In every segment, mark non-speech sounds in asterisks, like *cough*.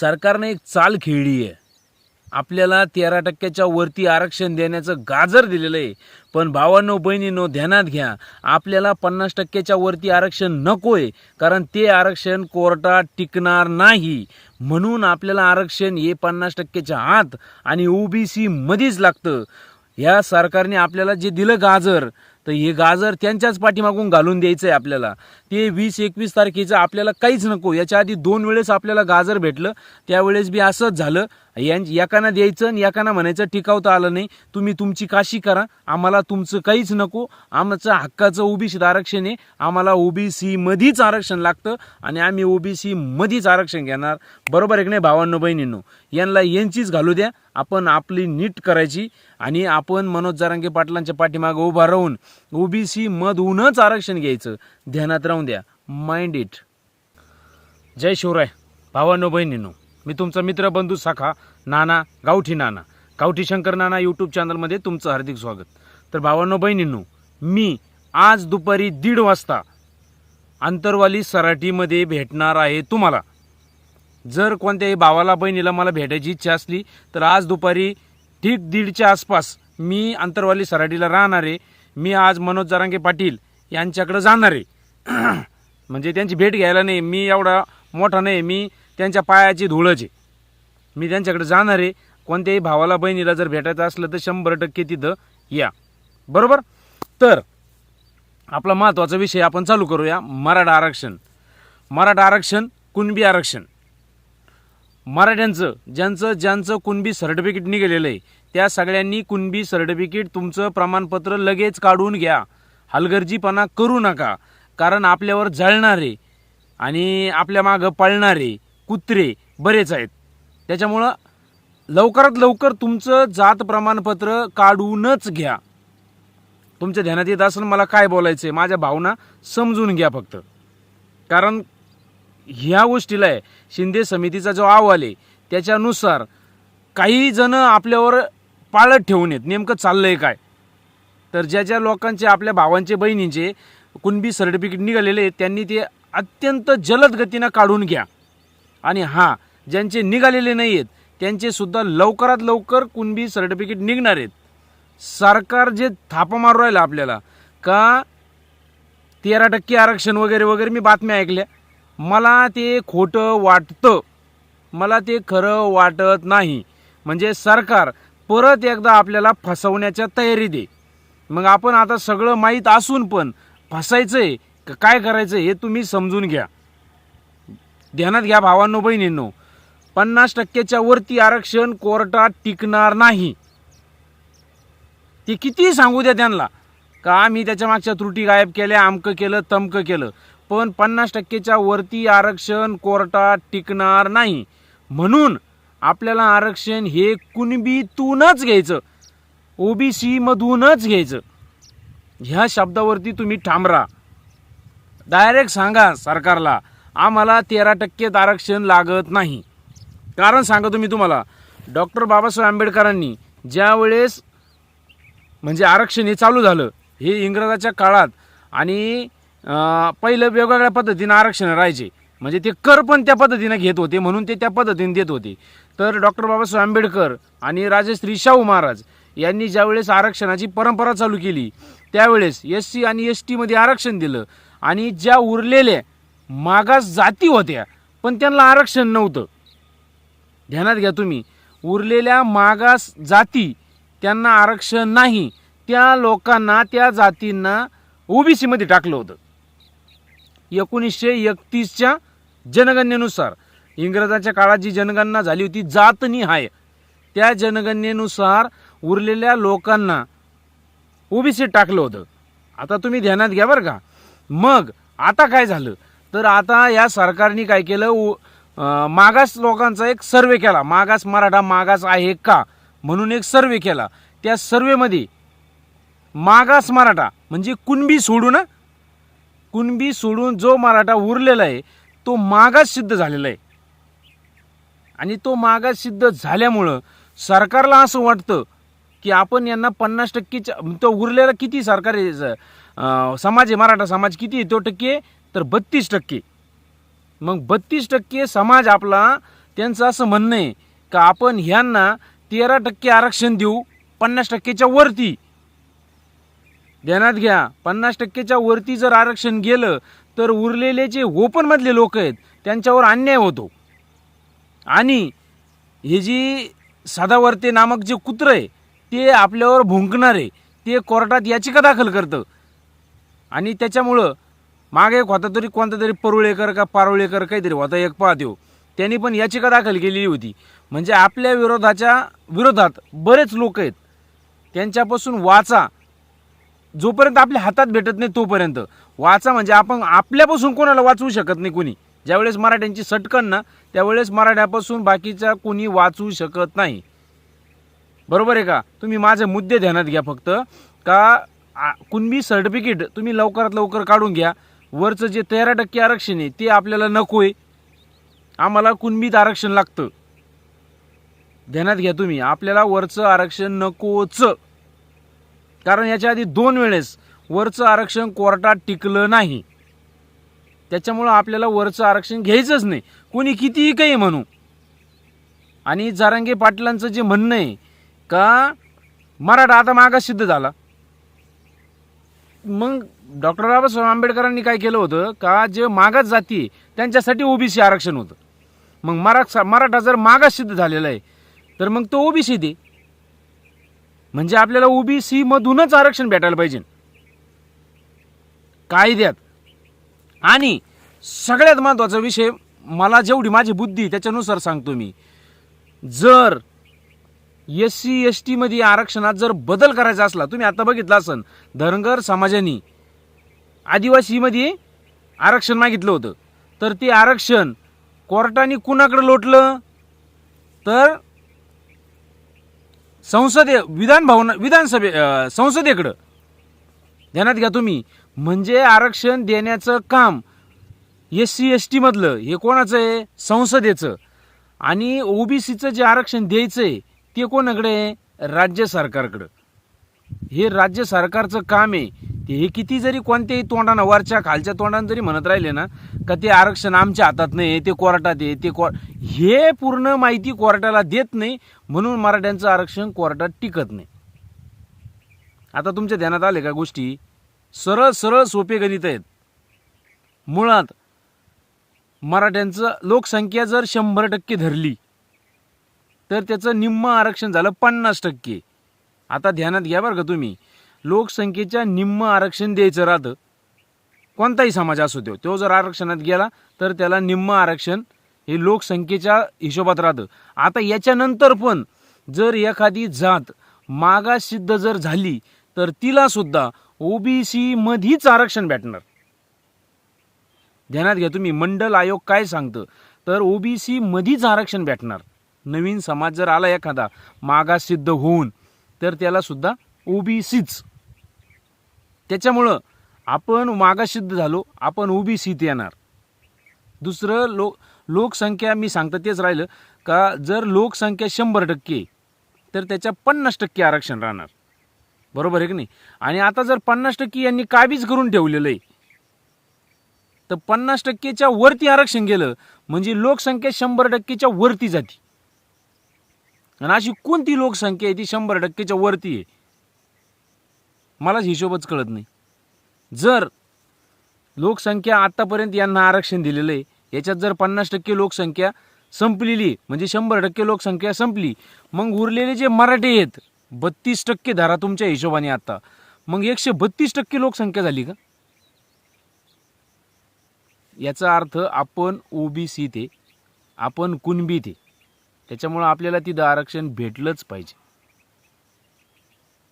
सरकारने एक चाल खेळली आहे. आपल्याला तेरा टक्क्याच्या वरती आरक्षण देण्याचं गाजर दिलेलं आहे. पण भावांनो बहिणींनो ध्यानात घ्या. आपल्याला पन्नास टक्क्याच्या वरती आरक्षण नको आहे कारण ते आरक्षण कोर्टात टिकणार नाही. म्हणून आपल्याला आरक्षण हे पन्नास टक्क्याच्या आत आणि ओबीसी मध्येच लागतं. ह्या सरकारने आपल्याला जे दिलं गाजर तर हे गाजर त्यांच्याच पाठीमागून घालून द्यायचं आहे आपल्याला. ते वीस एकवीस तारखेचं आपल्याला काहीच नको. याच्या आधी दोन वेळेस आपल्याला गाजर भेटलं. त्यावेळेस बी असंच झालं. एकाना द्यायचं आणि एकाना म्हणायचं टिकावता आलं नाही. तुम्ही तुमची काशी करा. आम्हाला तुमचं काहीच नको. आमचं हक्काचं ओबीसीत आरक्षण आहे. आम्हाला ओबीसी मधीच आरक्षण लागतं आणि आम्ही ओबीसी मधीच आरक्षण घेणार. बरोबर एक नाही भावांनो बहिणींनो? यांना यांचीच घालू द्या. आपण आपली नीट करायची आणि आपण मनोज जारांगे पाटलांच्या पाठीमागं उभा राहून ओबीसी मधूनच आरक्षण घ्यायचं. ध्यानात राहून द्या. माइंड इट जय शिवराय. भावांनो बहिणींनो मी तुमचा मित्र बंधू साखा नाना गावठी नाना. गावठी शंकर नाना यूट्यूब चॅनलमध्ये तुमचं हार्दिक स्वागत. तर भावांनो बहिणींनो मी आज दुपारी दीड वाजता आंतरवाली सराटीमध्ये भेटणार आहे तुम्हाला. जर कोणत्याही भावाला बहिणीला मला भेटायची इच्छा असली तर आज दुपारी ठीक दीडच्या आसपास मी आंतरवाली सराटीला राहणार आहे. मी आज मनोज जरांगे पाटील यांच्याकडं जाणार आहे. *clears throat* म्हणजे त्यांची भेट घ्यायला नाही मी एवढा मोठा नाही मी त्यांच्या पायाची धुळच आहे. मी त्यांच्याकडे जाणार आहे. कोणत्याही भावाला बहिणीला जर भेटायचं असलं तर शंभर टक्के तिथं या. बरोबर? तर आपला महत्त्वाचा विषय आपण चालू करूया. मराठा आरक्षण. मराठा आरक्षण कुणबी आरक्षण. मराठ्यांचं ज्यांचं ज्यांचं कुणबी सर्टिफिकेट निघालेलं आहे त्या सगळ्यांनी कुणबी सर्टिफिकेट तुमचं प्रमाणपत्र लगेच काढून घ्या. हलगर्जीपणा करू नका. कारण आपल्यावर जळणारे आणि आपल्या मागं पळणारे कुत्रे बरेच आहेत. त्याच्यामुळं लवकरात लवकर तुमचं जात प्रमाणपत्र काढूनच घ्या. तुमच्या ध्यानात येत असेल मला काय बोलायचं आहे माझ्या भावना समजून घ्या फक्त. कारण ह्या गोष्टीला आहे शिंदे समितीचा जो अहवाल आहे त्याच्यानुसार काही जण आपल्यावर पाळत ठेवून येत नेमकं चाललं आहे काय? तर ज्या ज्या लोकांचे आपल्या भावांचे बहिणींचे कुणबी सर्टिफिकेट निघालेले आहेत त्यांनी ते अत्यंत जलद गतीनं काढून घ्या. आणि हां ज्यांचे निघालेले नाही आहेत त्यांचेसुद्धा लवकरात लवकर कुणबी सर्टिफिकेट निघणार आहेत. सरकार जे थापा मारू राहिलं आपल्याला का तेरा टक्के आरक्षण वगैरे वगैरे मी बातम्या ऐकल्या. मला ते खोटं वाटतं. मला ते खरं वाटत नाही. म्हणजे सरकार परत एकदा आपल्याला फसवण्याच्या तयारी दे. मग आपण आता सगळं माहीत असून पण फसायचंय का काय करायचं हे तुम्ही समजून घ्या. ध्यानात घ्या भावांनो बहिणींनो. पन्नास टक्क्याच्या वरती आरक्षण कोर्टात टिकणार नाही. ते किती सांगू द्या त्यांना का आम्ही त्याच्या मागच्या त्रुटी गायब केल्या अमकं केलं तमकं केलं. पण पन्नास टक्केच्या वरती आरक्षण कोर्टात टिकणार नाही. म्हणून आपल्याला आरक्षण हे कुणबीतूनच घ्यायचं. ओबीसी मधूनच घ्यायचं. ह्या शब्दावरती तुम्ही थांबरा डायरेक्ट सांगा सरकारला. आम्हाला तेरा टक्केत आरक्षण लागत नाही. कारण सांगतो मी तुम्हाला डॉक्टर बाबासाहेब आंबेडकरांनी ज्या वेळेस म्हणजे आरक्षण हे चालू झालं हे इंग्रजाच्या काळात आणि पहिलं वेगवेगळ्या पद्धतीनं आरक्षण राहायचे. म्हणजे ते कर पण त्या पद्धतीनं घेत होते म्हणून ते त्या पद्धतीने देत होते. तर डॉक्टर बाबासाहेब आंबेडकर आणि राजश्री शाहू महाराज यांनी ज्यावेळेस आरक्षणाची परंपरा चालू केली त्यावेळेस एस सी आणि एस टीमध्ये आरक्षण दिलं आणि ज्या उरलेल्या मागास जाती होत्या पण त्यांना आरक्षण नव्हतं. ध्यानात घ्या तुम्ही उरलेल्या मागास जाती त्यांना आरक्षण नाही त्या लोकांना त्या जातींना ओबीसीमध्ये टाकलं होतं. एकोणीसशे एकतीसच्या जनगणनेनुसार इंग्रजाच्या काळात जी जनगणना झाली होती जातनी हाय त्या जनगणनेनुसार उरलेल्या लोकांना ओबीसी टाकलं होतं. आता तुम्ही ध्यानात घ्या बरं का. मग आता काय झालं? तर आता या सरकारने काय केलं? उ- मागास लोकांचा एक सर्वे केला. मागास मराठा मागास आहे का? म्हणून एक सर्वे केला. त्या सर्वेमध्ये मागास मराठा म्हणजे कुणबी सोडून कुणबी सोडून जो मराठा उरलेला आहे तो मागास सिद्ध झालेला आहे. आणि तो मागास सिद्ध झाल्यामुळं सरकारला असं वाटतं की आपण यांना पन्नास टक्केच्या तो उरलेला किती सरकार समाज आहे मराठा समाज किती तो टक्के तर बत्तीस टक्के. मग बत्तीस टक्के समाज आपला त्यांचं असं म्हणणं आहे का आपण ह्यांना तेरा टक्के आरक्षण देऊ पन्नास टक्केच्या वरती. ध्यानात घ्या पन्नास टक्केच्या वरती जर आरक्षण गेलं तर उरलेले जे ओपनमधले लोक आहेत त्यांच्यावर अन्याय होतो. आणि हे जी सदावर्ते नामक जे कुत्रं आहे ते आपल्यावर भुंकणार आहे ते कोर्टात याचिका दाखल करतं. आणि त्याच्यामुळं मागे एक होता तरी कोणता तरी परुळेकर का पारुळेकर काहीतरी होता एक पाहतो. त्यांनी पण याचिका दाखल केलेली होती. म्हणजे आपल्या विरोधाच्या विरोधात बरेच लोक आहेत. त्यांच्यापासून वाचा. जोपर्यंत आपल्या हातात भेटत नाही तोपर्यंत. वाचा म्हणजे आपण आपल्यापासून कोणाला वाचवू शकत नाही कोणी. ज्यावेळेस मराठ्यांची सटकन ना त्यावेळेस मराठ्यापासून बाकीचा कोणी वाचवू शकत नाही. बरोबर आहे का? तुम्ही माझे मुद्दे ध्यानात घ्या फक्त. का कुणबी सर्टिफिकेट तुम्ही लवकरात लवकर काढून घ्या. वरचं जे तेरा टक्के आरक्षण आहे ते आपल्याला नको आहे आम्हाला कुणबीत आरक्षण लागतं. ध्यानात घ्या तुम्ही आपल्याला वरचं आरक्षण नकोच. कारण याच्या आधी दोन वेळेस वरचं आरक्षण कोर्टात टिकलं नाही. त्याच्यामुळं आपल्याला वरचं आरक्षण घ्यायचंच नाही. कोणी कितीही काही म्हणू. आणि जारांगे पाटलांचं जे म्हणणं आहे का मराठा आता मागास सिद्ध झाला. मग डॉक्टर बाबासाहेब आंबेडकरांनी काय केलं होतं? का जे मागास जाती त्यांच्यासाठी ओबीसी आरक्षण होतं. मग मरा मराठा जर मागास सिद्ध झालेला आहे तर मग तो ओबीसी दे. म्हणजे आपल्याला ओबीसी मधूनच आरक्षण भेटायला पाहिजे. कायद्यात. आणि सगळ्यात महत्त्वाचा विषय मला जेवढी माझी बुद्धी त्याच्यानुसार सांगतो मी. जर एस सी एस टीमध्ये आरक्षणात जर बदल करायचा असला तुम्ही आता बघितला असन धनगर समाजाने आदिवासीमध्ये आरक्षण मागितलं होतं. तर ते आरक्षण कोर्टाने कुणाकडे लोटलं? तर संसदे विधान भवन विधानसभे संसदेकडं. ध्यानात घ्या तुम्ही. म्हणजे आरक्षण देण्याचं काम एस सी एस टीमधलं हे कोणाचं आहे? संसदेचं. आणि ओबीसीचं जे आरक्षण द्यायचं आहे ते कोणाकडे आहे? राज्य सरकारकडं. हे राज्य सरकारचं काम आहे. ते हे किती जरी कोणत्याही तोंडानं वरच्या खालच्या तोंडानं जरी म्हणत राहिले ना का ते आरक्षण आमच्या हातात नाही ते कोर्टात आहे ते कोर हे पूर्ण माहिती कोर्टाला देत नाही म्हणून मराठ्यांचं आरक्षण कोर्टात टिकत नाही. आता तुमच्या ध्यानात आले का गोष्टी? सरळ सरळ सोपे गणित आहेत. मुळात मराठ्यांचं लोकसंख्या जर शंभर टक्के धरली तर त्याचं निम्म आरक्षण झालं पन्नास टक्के. आता ध्यानात घ्या बरं का तुम्ही. लोकसंख्येच्या निम्म आरक्षण द्यायचं राहतं. कोणताही समाज असू देव तो जर आरक्षणात गेला तर त्याला निम्म आरक्षण हे लोकसंख्येच्या हिशोबात राहतं. आता याच्यानंतर पण जर एखादी जात मागास सिद्ध जर झाली तर तिला सुद्धा ओबीसी मध्येच आरक्षण भेटणार. ध्यानात घ्या तुम्ही मंडल आयोग काय सांगतं? तर ओबीसी मध्येच आरक्षण भेटणार. नवीन समाज जर आला एखादा मागास सिद्ध होऊन तर त्याला सुद्धा ओबीसीच त्याच्यामुळं आपण मागासिद्ध झालो आपण ओबीसीत येणार. दुसरं लोक लोकसंख्या मी सांगतो तेच राहिलं का जर लोकसंख्या शंभर टक्के तर त्याच्या पन्नास टक्के आरक्षण राहणार. बरोबर आहे की नाही? आणि आता जर पन्नास टक्के यांनी काबीज करून ठेवलेलं आहे तर पन्नास टक्केच्या वरती आरक्षण गेलं म्हणजे लोकसंख्या शंभर टक्केच्या वरती जाती. आणि अशी कोणती लोकसंख्या आहे ती शंभर टक्केच्या वरती आहे? मलाच हिशोबच कळत नाही. जर लोकसंख्या आत्तापर्यंत यांना आरक्षण दिलेलं आहे याच्यात जर पन्नास टक्के लोकसंख्या संपलेली म्हणजे शंभर टक्के लोकसंख्या संपली मग उरलेले जे मराठे आहेत बत्तीस टक्के धरा तुमच्या हिशोबाने आता. मग एकशे बत्तीस टक्के लोकसंख्या झाली का? याचा अर्थ आपण ओबीसी ते आपण कुणबी ते त्याच्यामुळं आपल्याला तिथं आरक्षण भेटलंच पाहिजे.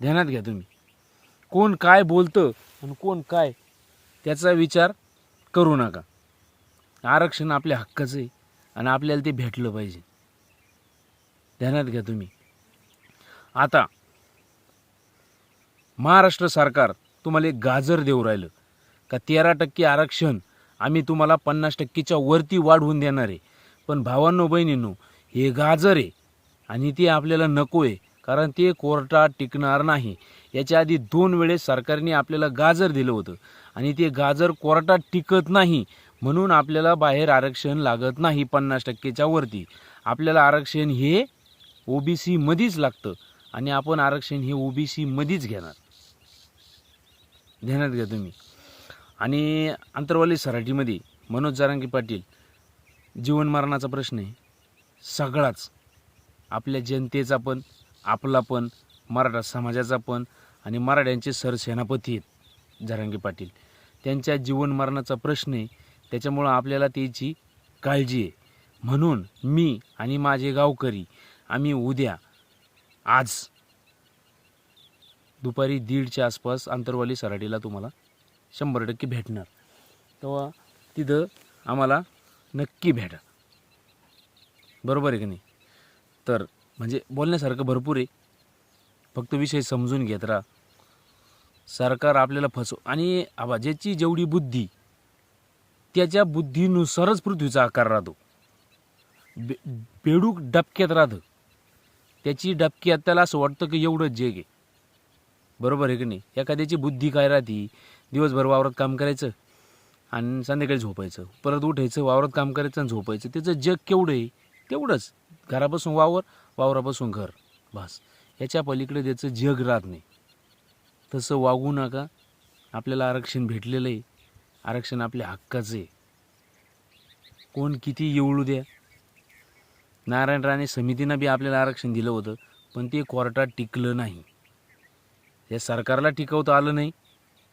ध्यानात घ्या तुम्ही. कोण काय बोलतं आणि कोण काय त्याचा विचार करू नका. आरक्षण आपल्या हक्काचं आहे आणि आपल्याला ते भेटलं पाहिजे. ध्यानात घ्या तुम्ही. आता महाराष्ट्र सरकार तुम्हाला एक गाजर देऊ राहिलं. का तेरा टक्के आरक्षण आम्ही तुम्हाला पन्नास टक्केच्या वरती वाढवून देणार आहे. पण भावांनो बहिणींनो हे गाजर आहे. आणि ते आपल्याला नको आहे कारण ते कोर्टात टिकणार नाही. याच्या आधी दोन वेळेस सरकारने आपल्याला गाजर दिलं होतं. आणि ते गाजर कोर्टात टिकत नाही म्हणून आपल्याला बाहेर आरक्षण लागत नाही पन्नास टक्केच्या वरती. आपल्याला आरक्षण हे ओ बी सीमध्येच लागतं. आणि आपण आरक्षण हे ओ बी सीमध्येच घेणार. ध्यानात घ्या तुम्ही. आणि अंतरवाली सराठीमध्ये मनोज जारांगी पाटील जीवनमरणाचा प्रश्न आहे. सगळाच. आपल्या जनतेचा पण आपला पण मराठा समाजाचा पण आणि मराठ्यांचे सरसेनापती आहेत जरांगे पाटील. त्यांच्या जीवनमरणाचा प्रश्न आहे. त्याच्यामुळं आपल्याला त्याची काळजी आहे. म्हणून मी आणि माझे गावकरी आम्ही उद्या आज दुपारी दीडच्या आसपास आंतरवाली सराटीला तुम्हाला शंभर टक्के भेटणार. तेव्हा तिथं आम्हाला नक्की भेटा. बरोबर आहे की नाही? तर म्हणजे बोलण्यासारखं भरपूर आहे. फक्त विषय समजून घेत राहा. सरकार आपल्याला फसव आणि आबा ज्याची जेवढी बुद्धी त्याच्या बुद्धीनुसारच पृथ्वीचा आकार राहतो. बे बेडूक डबक्यात राहतं. त्याची डबक्यात त्याला असं वाटतं की एवढं जग आहे. बरोबर आहे की नाही? एखाद्याची बुद्धी काय राहती? दिवसभर वावरात काम करायचं आणि संध्याकाळी झोपायचं. परत उठायचं वावरात काम करायचं आणि झोपायचं. त्याचं जग केवढं आहे? तेवढंच. घरापासून वावर वावरापासून घर. बस. याच्या पलीकडे त्याचं जग राहत नाही. तसं वागू नका. आपल्याला आरक्षण भेटलेलं आहे. आरक्षण आपल्या हक्काचं आहे. कोण किती येवळू द्या? नारायण राणे समितीनं बी आपल्याला आरक्षण दिलं होतं पण ते कोर्टात टिकलं नाही. या सरकारला टिकवता आलं नाही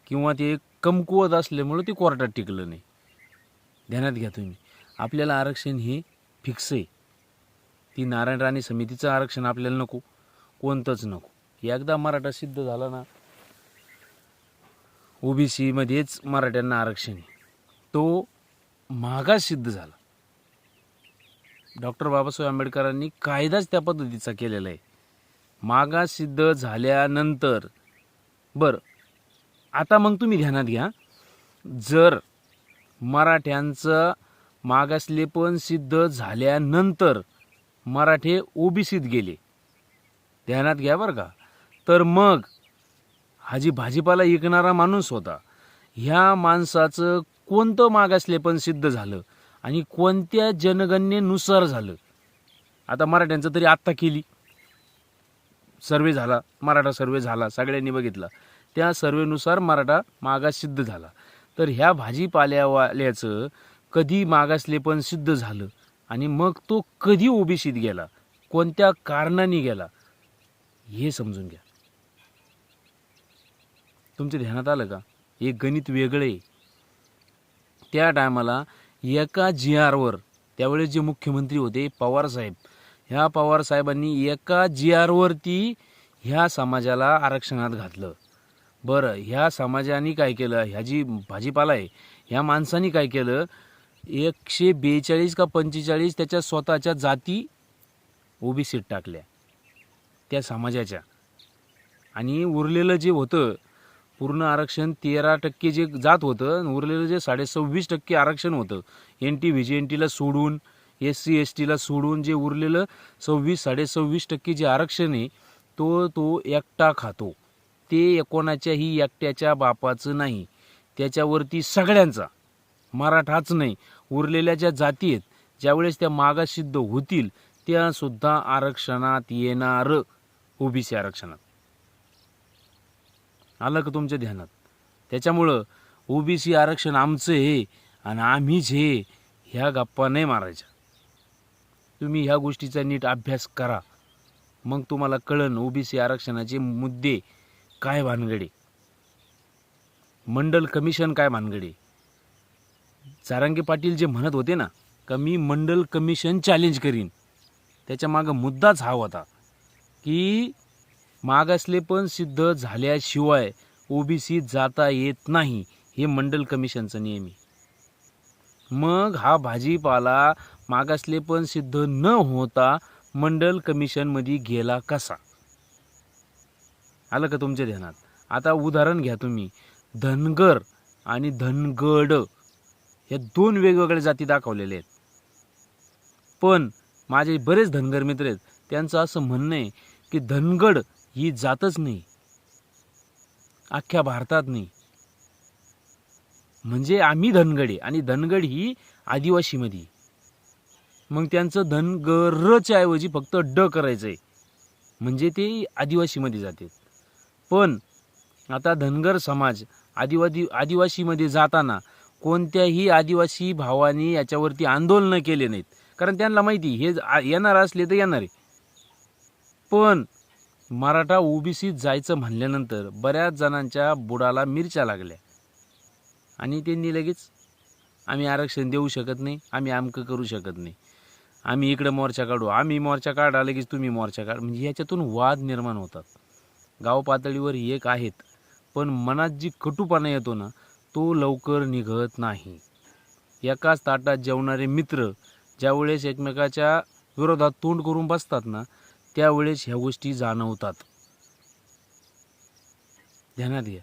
किंवा ते कमकुवत असल्यामुळं ते कोर्टात टिकलं नाही. ध्यानात घ्या तुम्ही. आपल्याला आरक्षण हे फिक्स आहे. ती नारायण राणे समितीचं आरक्षण आपल्याला नको कोणतंच नको. एकदा मराठा सिद्ध झाला ना ओबीसीमध्येच मराठ्यांना आरक्षण आहे. तो मागास सिद्ध झाला. डॉक्टर बाबासाहेब आंबेडकरांनी कायदाच त्या पद्धतीचा केलेला आहे. मागास सिद्ध झाल्यानंतर बरं आता मग तुम्ही ध्यानात घ्या. जर मराठ्यांचं मागासलेपण सिद्ध झाल्यानंतर मराठे ओबीसीत गेले. ध्यानात घ्या बरं का. तर मग हा जी भाजीपाला विकणारा माणूस होता ह्या माणसाचं कोणतं मागासलेपण सिद्ध झालं आणि कोणत्या जनगणनेनुसार झालं. आता मराठ्यांचं तरी आत्ता केली. सर्वे झाला मराठा सर्वे झाला सगळ्यांनी बघितला. त्या सर्वेनुसार मराठा मागास सिद्ध झाला. तर ह्या भाजीपाल्यावाल्याचं कधी मागासलेपण सिद्ध झालं. आणि मग तो कधी ओबीसीत गेला? कोणत्या कारणाने गेला? हे समजून घ्या. तुमच्या ध्यानात आलं का? एक गणित वेगळं आहे. त्या टायमाला एका जी आरवर त्यावेळेस जे मुख्यमंत्री होते पवारसाहेब ह्या पवारसाहेबांनी एका जी आरवरती ह्या समाजाला आरक्षणात घातलं. बरं ह्या समाजाने काय केलं? ह्या जी भाजीपाला आहे ह्या माणसांनी काय केलं? एकशे बेचाळीस का पंचेचाळीस त्याच्या स्वतःच्या जाती ओबीसीत टाकल्या. त्या समाजाच्या. आणि उरलेलं जे होतं पूर्ण आरक्षण तेरा टक्के जे जात होतं उरलेलं जे साडे सव्वीस टक्के आरक्षण होतं N T V J N टीला सोडून एस सी एस टीला सोडून जे उरलेलं सव्वीस साडे सव्वीस टक्के जे आरक्षण आहे तो तो एकटा खातो. ते कोणाच्याही एकट्याच्या बापाचं नाही. त्याच्यावरती सगळ्यांचा. मराठाच नाही. उरलेल्या ज्या जाती आहेत ज्यावेळेस त्या मागासिद्ध होतील त्यासुद्धा आरक्षणात येणार. ओबीसी आरक्षणात. आलं का तुमच्या ध्यानात? त्याच्यामुळं ओबीसी आरक्षण आमचं आहे आणि आम्हीच हे ह्या गप्पा नाही मारायच्या. तुम्ही ह्या गोष्टीचा नीट अभ्यास करा. मग तुम्हाला कळन ओबीसी आरक्षणाचे मुद्दे काय भानगडे. मंडल कमिशन काय भानगडे. सारंगी पाटील जे म्हणत होते ना का मी मंडल कमिशन चॅलेंज करीन. त्याच्या मागं मुद्दाच हा होता की मागासले पण सिद्ध झाल्याशिवाय ओबीसी जाता येत नाही हे मंडल कमिशनचं नियम आहे. मग हा भाजीपाला मागासले पण सिद्ध न होता मंडल कमिशनमध्ये गेला कसा? आलं का तुमच्या ध्यानात? आता उदाहरण घ्या तुम्ही. धनगर आणि धनगड. या दोन वेगवेगळ्या जाती दाखवलेल्या आहेत. पण माझे बरेच धनगर मित्र आहेत त्यांचं असं म्हणणं आहे की धनगड ही जातच नाही. अख्ख्या भारतात नाही. म्हणजे आम्ही धनगड आहे आणि धनगड ही आदिवासीमध्ये. मग त्यांचं धनगरच्या ऐवजी फक्त ड करायचं आहे म्हणजे ते आदिवासीमध्ये जाते. पण आता धनगर समाज आदिवासी आदिवासीमध्ये जाताना कोणत्याही आदिवासी भावाने याच्यावरती आंदोलनं केले नाहीत. कारण त्यांना माहिती हे येणार असले तर येणार. आहे पण मराठा ओबीसीत जायचं म्हणल्यानंतर बऱ्याच जणांच्या बुडाला मिरच्या लागल्या. आणि त्यांनी लगेच आम्ही आरक्षण देऊ शकत नाही आम्ही आमकं करू शकत नाही. आम्ही इकडं मोर्चा काढू आम्ही मोर्चा काढा लगेच तुम्ही मोर्चा काढ. म्हणजे याच्यातून वाद निर्माण होतात. गाव पातळीवर एक आहेत. पण मनात जी कटुपणा येतो ना तो लवकर निघत नाही. एकाच ताटात जेवणारे मित्र ज्यावेळेस एकमेकाच्या विरोधात तोंड करून बसतात ना त्यावेळेस ह्या गोष्टी जाणवतात. ध्यानात घ्या.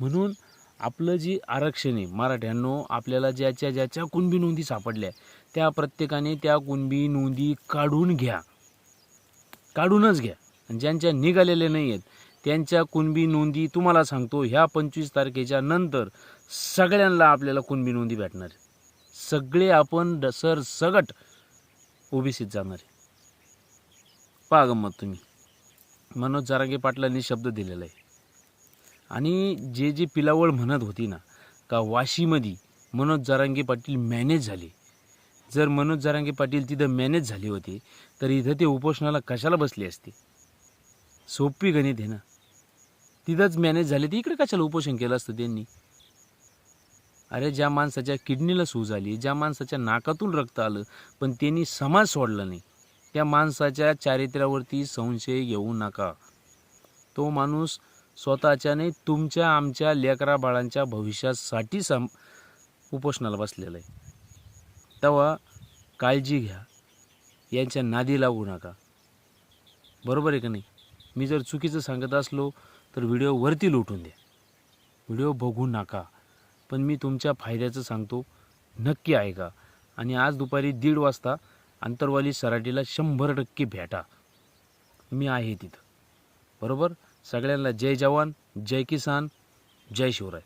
म्हणून आपलं जी आरक्षण आहे मराठ्यांनो आपल्याला ज्याच्या ज्याच्या कुणबी नोंदी सापडल्या त्या प्रत्येकाने त्या कुणबी नोंदी काढून घ्या. काढूनच घ्या. आणि ज्यांच्या निघालेल्या नाही आहेत त्यांच्या कुणबी नोंदी तुम्हाला सांगतो ह्या पंचवीस तारखेच्या नंतर सगळ्यांना आपल्याला कुणबी नोंदी भेटणार सगळे आपण ड- सर सगट ओबीसीत जाणार आहे. पहा गंमत तुम्ही. मनोज जारांगे पाटलांनी शब्द दिलेला आहे. आणि जे जे पिलावळ म्हणत होती ना का वाशीमध्ये मनोज जारांगे पाटील मॅनेज झाले. जर मनोज जारांगे पाटील तिथं मॅनेज झाले होते तर इथं ते उपोषणाला कशाला बसले असते? सोपी गणित आहे ना. तिथंच मॅनेज झाले. तर इकडे कशाला उपोषण केलं असतं त्यांनी? अरे ज्या माणसाच्या किडनीला सूज आली ज्या माणसाच्या नाकातून रक्त आलं पण त्यांनी समाज सोडला नाही. त्या माणसाच्या चारित्र्यावरती संशय घेऊ नका. तो माणूस स्वतःच्या नाही तुमच्या आमच्या लेकरा बाळांच्या भविष्यासाठी सम उपोषणाला बसलेला आहे. तेव्हा काळजी घ्या. यांच्या नादी लागू नका. बरोबर आहे का नाही? मी जर चुकीचं सांगत असलो तर व्हिडिओ वरती लोटून द्या. व्हिडिओ बघू नका. पण मी तुमच्या फायद्याचं सांगतो. नक्की ऐका. आणि आज दुपारी दीड वाजता अंतरवाली सराटीला शंभर टक्के भेटा. मी आहे तिथं. बरोबर? सगळ्यांना जय जवान जय किसान जय शिवराय.